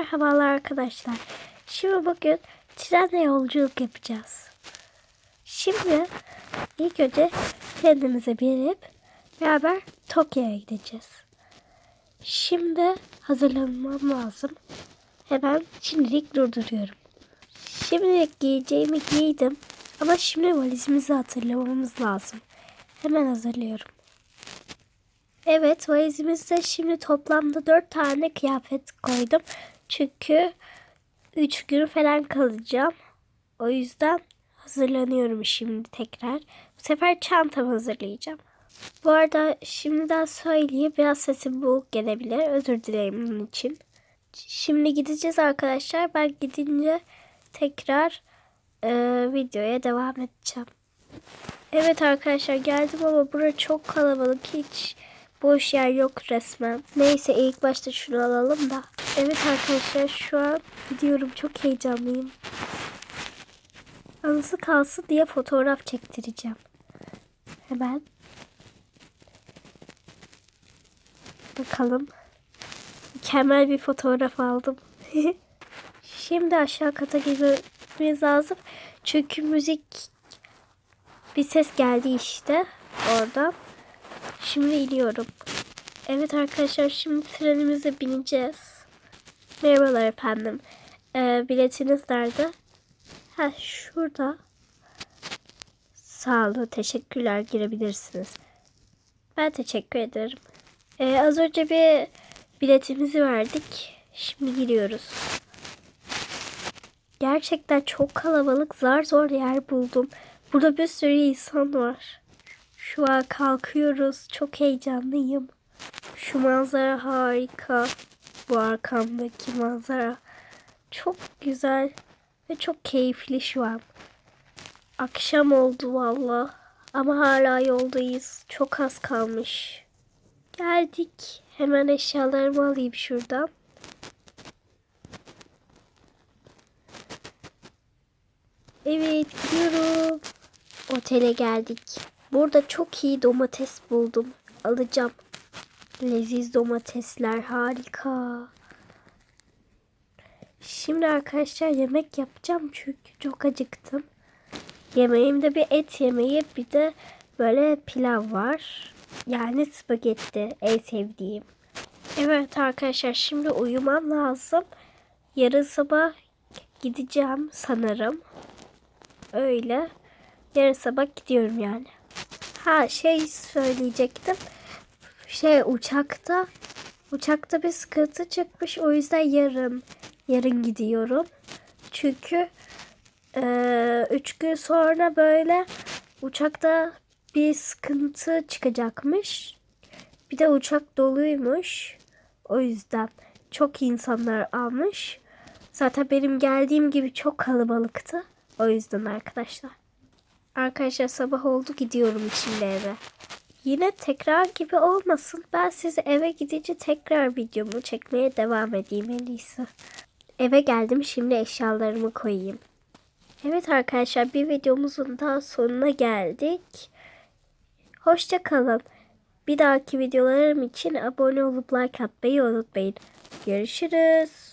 Merhabalar arkadaşlar. Şimdi bugün trenle yolculuk yapacağız. Şimdi ilk önce kendimize binip beraber Tokyo'ya gideceğiz. Şimdi hazırlanmam lazım. Hemen şimdilik durduruyorum. Şimdilik giyeceğimi giydim. Ama şimdi valizimizi hatırlamamız lazım. Hemen hazırlıyorum. Evet valizimizde şimdi toplamda 4 tane kıyafet koydum. Çünkü 3 gün falan kalacağım. O yüzden hazırlanıyorum şimdi tekrar. Bu sefer çantamı hazırlayacağım. Bu arada şimdiden söyleyeyim biraz sesim boğuk gelebilir. Özür dilerim bunun için. Şimdi gideceğiz arkadaşlar. Ben gidince tekrar e, videoya devam edeceğim. Evet arkadaşlar geldim ama bura çok kalabalık. Hiç boş yer yok resmen. Neyse ilk başta şunu alalım da. Evet arkadaşlar şu an gidiyorum. Çok heyecanlıyım. Anısı kalsın diye fotoğraf çektireceğim. Hemen. Bakalım. Mükemmel bir fotoğraf aldım. Şimdi aşağı kata gitmemiz lazım. Çünkü müzik bir ses geldi işte oradan. Şimdi iniyorum. Evet arkadaşlar şimdi trenimize bineceğiz. Merhabalar efendim. Ee, biletiniz nerede? Ha şurada. Sağ olun. Teşekkürler. Girebilirsiniz. Ben teşekkür ederim. Ee, az önce bir biletimizi verdik. Şimdi giriyoruz. Gerçekten çok kalabalık. Zar zor yer buldum. Burada bir sürü insan var. Şu an kalkıyoruz. Çok heyecanlıyım. Şu manzara harika. Bu arkamdaki manzara çok güzel ve çok keyifli şu an. Akşam oldu valla. Ama hala yoldayız. Çok az kalmış. Geldik. Hemen eşyalarımı alayım şuradan. Evet gidiyorum. Otele geldik. Burada çok iyi domates buldum. Alacağım. Leziz domatesler harika. Şimdi arkadaşlar yemek yapacağım çünkü çok acıktım. Yemeğimde bir et yemeği bir de böyle pilav var. Yani spagetti en sevdiğim. Evet arkadaşlar şimdi uyumam lazım. Yarın sabah gideceğim sanırım. Öyle. Yarın sabah gidiyorum yani. Ha şey söyleyecektim. Şey uçakta uçakta bir sıkıntı çıkmış. O yüzden yarın yarın gidiyorum. Çünkü e, üç gün sonra böyle uçakta bir sıkıntı çıkacakmış. Bir de uçak doluymuş. O yüzden çok insanlar almış. Zaten benim geldiğim gibi çok kalabalıktı. O yüzden arkadaşlar. Arkadaşlar sabah oldu gidiyorum şimdi eve. Yine tekrar gibi olmasın. Ben size eve gidince tekrar videomu çekmeye devam edeyim en iyisi. Eve geldim şimdi eşyalarımı koyayım. Evet arkadaşlar bir videomuzun daha sonuna geldik. Hoşça kalın. Bir dahaki videolarım için abone olup like atmayı unutmayın. Görüşürüz.